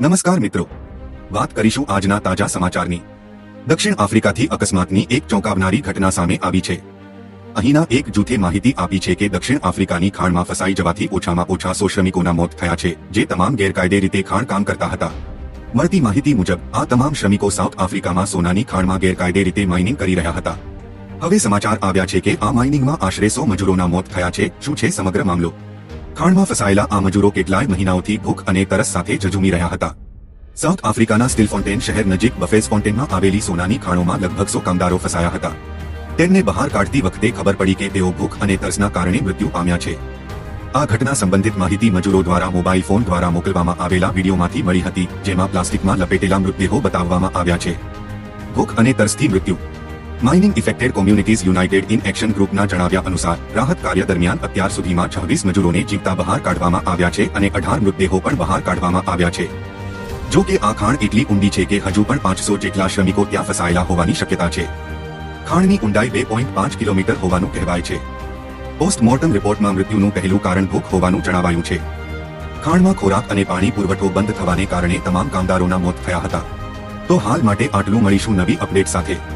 નમસ્કાર મિત્રો. વાત કરીશું આજના તાજા સમાચારની. દક્ષિણ આફ્રિકાથી અકસ્માતની એક ચોંકાવનારી ઘટના સામે આવી છે. અહીંના એક જૂથે માહિતી આપી છે કે દક્ષિણ આફ્રિકાની ખાણમાં ફસાઈ જવાથી ઓછામાં ઓછા સો શ્રમિકોના મોત થયા છે, જે તમામ ગેરકાયદે રીતે ખાણ કામ કરતા હતા. મળતી માહિતી મુજબ, આ તમામ શ્રમિકો સાઉથ આફ્રિકામાં સોનાની ખાણમાં ગેરકાયદે રીતે માઇનિંગ કરી રહ્યા હતા. હવે સમાચાર આવ્યા છે કે આ માઇનિંગમાં આશરે સો મજૂરોના મોત થયા છે, શું છે સમગ્ર મામલો? ખાણમાં ફસાયેલા આ મજૂરો કેટલાય મહિનાઓથી ભૂખ અને તરસ સાથે ઝઝુમી રહ્યા હતા. સાઉથ આફ્રિકાના સ્ટીલફોન્ટેન શહેર નજીક બફેઝ ફોન્ટેનમાં આવેલી સોનાની ખાણોમાં લગભગ સો કામદારો ફસાયા હતા. તેમને બહાર કાઢતી વખતે ખબર પડી કે તેઓ ભૂખ અને તરસના કારણે મૃત્યુ પામ્યા છે. આ ઘટના સંબંધિત માહિતી મજૂરો દ્વારા મોબાઈલ ફોન દ્વારા મોકલવામાં આવેલા વિડીયોમાંથી મળી હતી, જેમાં પ્લાસ્ટિકમાં લપેટેલા મૃતદેહો બતાવવામાં આવ્યા છે. ભૂખ અને તરસથી મૃત્યુ mining affected communities united in action ગ્રુપના જણાવ્યા અનુસાર, રાહત કાર્ય દરમિયાન અત્યાર સુધીમાં છવ્વીસ મજૂરોને જીવતા બહાર કાઢવામાં આવ્યા છે અને અઢાર મૃતદેહો પણ બહાર કાઢવામાં આવ્યા છે. જો કે આ ખાણ એટલી ઊંડી છે કે હજુ પણ પાંચસો જેટલા શ્રમિકો ત્યાં ફસાયેલા હોવાની શક્યતા છે. ખાણની ઊંડાઈ બે પોઈન્ટ પાંચ કિલોમીટર હોવાનું કહેવાય છે. પોસ્ટમોર્ટમ રિપોર્ટમાં મૃત્યુનું પહેલું કારણ ભૂખ હોવાનું જણાવાયું છે. ખાણમાં ખોરાક અને પાણી પુરવઠો બંધ થવાને કારણે તમામ કામદારોના મોત થયા હતા. તો હાલ માટે આટલું મળીશું નવી અપડેટ સાથે.